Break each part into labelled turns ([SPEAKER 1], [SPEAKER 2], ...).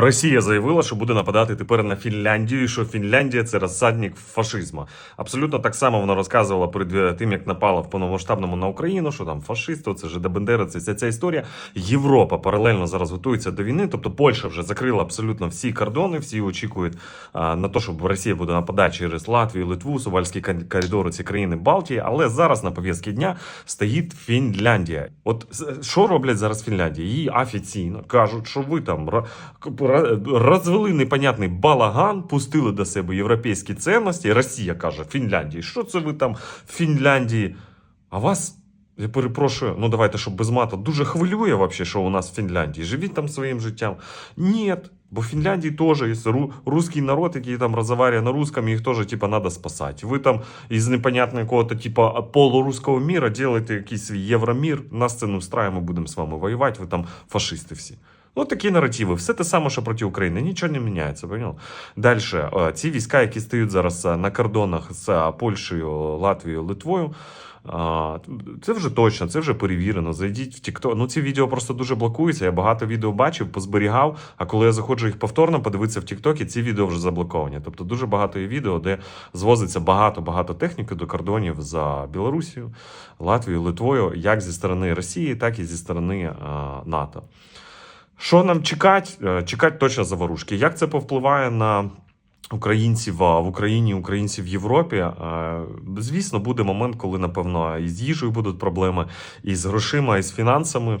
[SPEAKER 1] Росія заявила, що буде нападати тепер на Фінляндію, і що Фінляндія це розсадник фашизму. Абсолютно так само вона розказувала перед е, тим, як напала в повномасштабному на Україну, що там фашисти, це ж Бендера, це вся ця історія. Європа паралельно зараз готується до війни. Тобто Польща вже закрила абсолютно всі кордони, всі очікують на те, що Росія буде нападати через Латвію, Литву, Сувальські кон- коридори, ці країни Балтії. Але зараз на пов'язці дня стоїть Фінляндія. От що роблять зараз Фінляндія? Її офіційно кажуть, що ви там розвели непонятний балаган, пустили до себе європейські цінності. Росія каже Фінляндії, що це ви там в Фінляндії? А вас. Я перепрошую, ну давайте, щоб без мата, дуже хвилює вообще, що у нас в Фінляндії. Живіть там своїм життям. Ні, бо в Фінляндії теж є ру- русський народ, який там розмовляє на русском, їх теж типа надо спасати. Ви там із непонятного якого-то типа полуруського міра робите якийсь свій євромір, нас це не встрає, ми будемо з вами воювати, ви там фашисти всі. Ну, такі наративи. Все те саме, що проти України. Нічого не міняється. Понял? Далі, ці війська, які стоять зараз е, на кордонах з е, Польщею, Латвією, Литвою. Це вже точно, це вже перевірено. Зайдіть в TikTok. Ну, ці відео просто дуже блокуються. Я багато відео бачив, позберігав. А коли я заходжу їх повторно, подивитися в TikTok, ці відео вже заблоковані. Тобто дуже багато є відео, де звозиться багато-багато техніки до кордонів за Білорусію, Латвією, Литвою, як зі сторони Росії, так і зі сторони а, НАТО. Що нам чекати? Е, Чекати точно заворушки. Як це повпливає на українців в Україні, українців в Європі? Е, Звісно, буде момент, коли, напевно, і з їжею будуть проблеми, і з грошима, і з фінансами.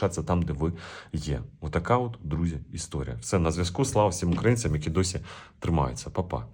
[SPEAKER 1] залишатися там, де ви є. Отака от, друзі, історія. Все на зв'язку. Слава всім українцям, які досі тримаються. Па-па.